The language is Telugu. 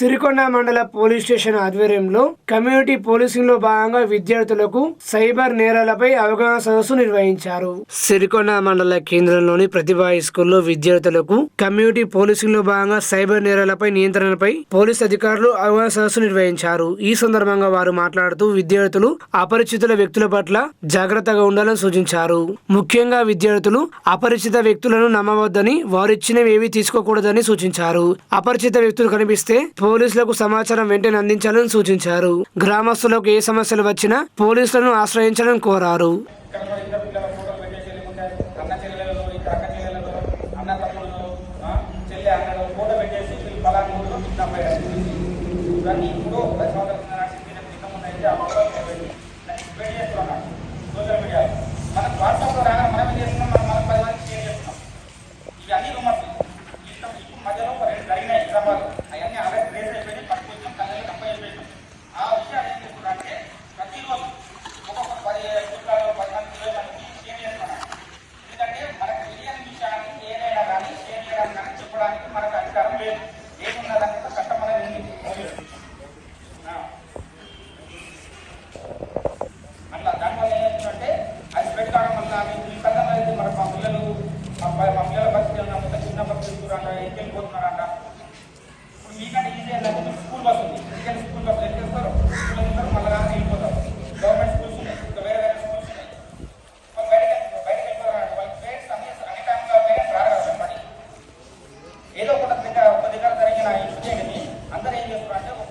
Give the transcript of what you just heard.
సిరికొండ మండల పోలీస్ స్టేషన్ ఆధ్వర్యంలో కమ్యూనిటీ పోలీసింగ్లో భాగంగా విద్యార్థులకు సైబర్ నేరాలపై అవగాహన సదస్సు నిర్వహించారు. సిరికొండ మండల కేంద్రంలోని ప్రతిభా స్కూల్లో విద్యార్థులకు కమ్యూనిటీ పోలీసింగ్లో భాగంగా సైబర్ నేరాలపై నియంత్రణపై పోలీస్ అధికారులు అవగాహన సదస్సు నిర్వహించారు. ఈ సందర్భంగా వారు మాట్లాడుతూ విద్యార్థులు అపరిచితుల వ్యక్తుల పట్ల జాగ్రత్తగా ఉండాలని సూచించారు. ముఖ్యంగా విద్యార్థులు అపరిచిత వ్యక్తులను నమ్మవద్దని వారిచ్చినవి ఏవి తీసుకోకూడదని సూచించారు. అపరిచిత వ్యక్తులు కనిపిస్తే పోలీసులకు సమాచారం వెంటనే అందించాలని సూచించారు. గ్రామస్తులకు ఏ సమస్యలు వచ్చినా పోలీసులను ఆశ్రయించాలని కోరారు. మనం వాట్సాప్లో రాగా మనం ఏం చేస్తున్నాం. ఏదో ఒక విధంగా కొద్దిగా జరిగిన ఇన్సిడెంట్ని అందరూ ఏం చేస్తున్నారు అంటే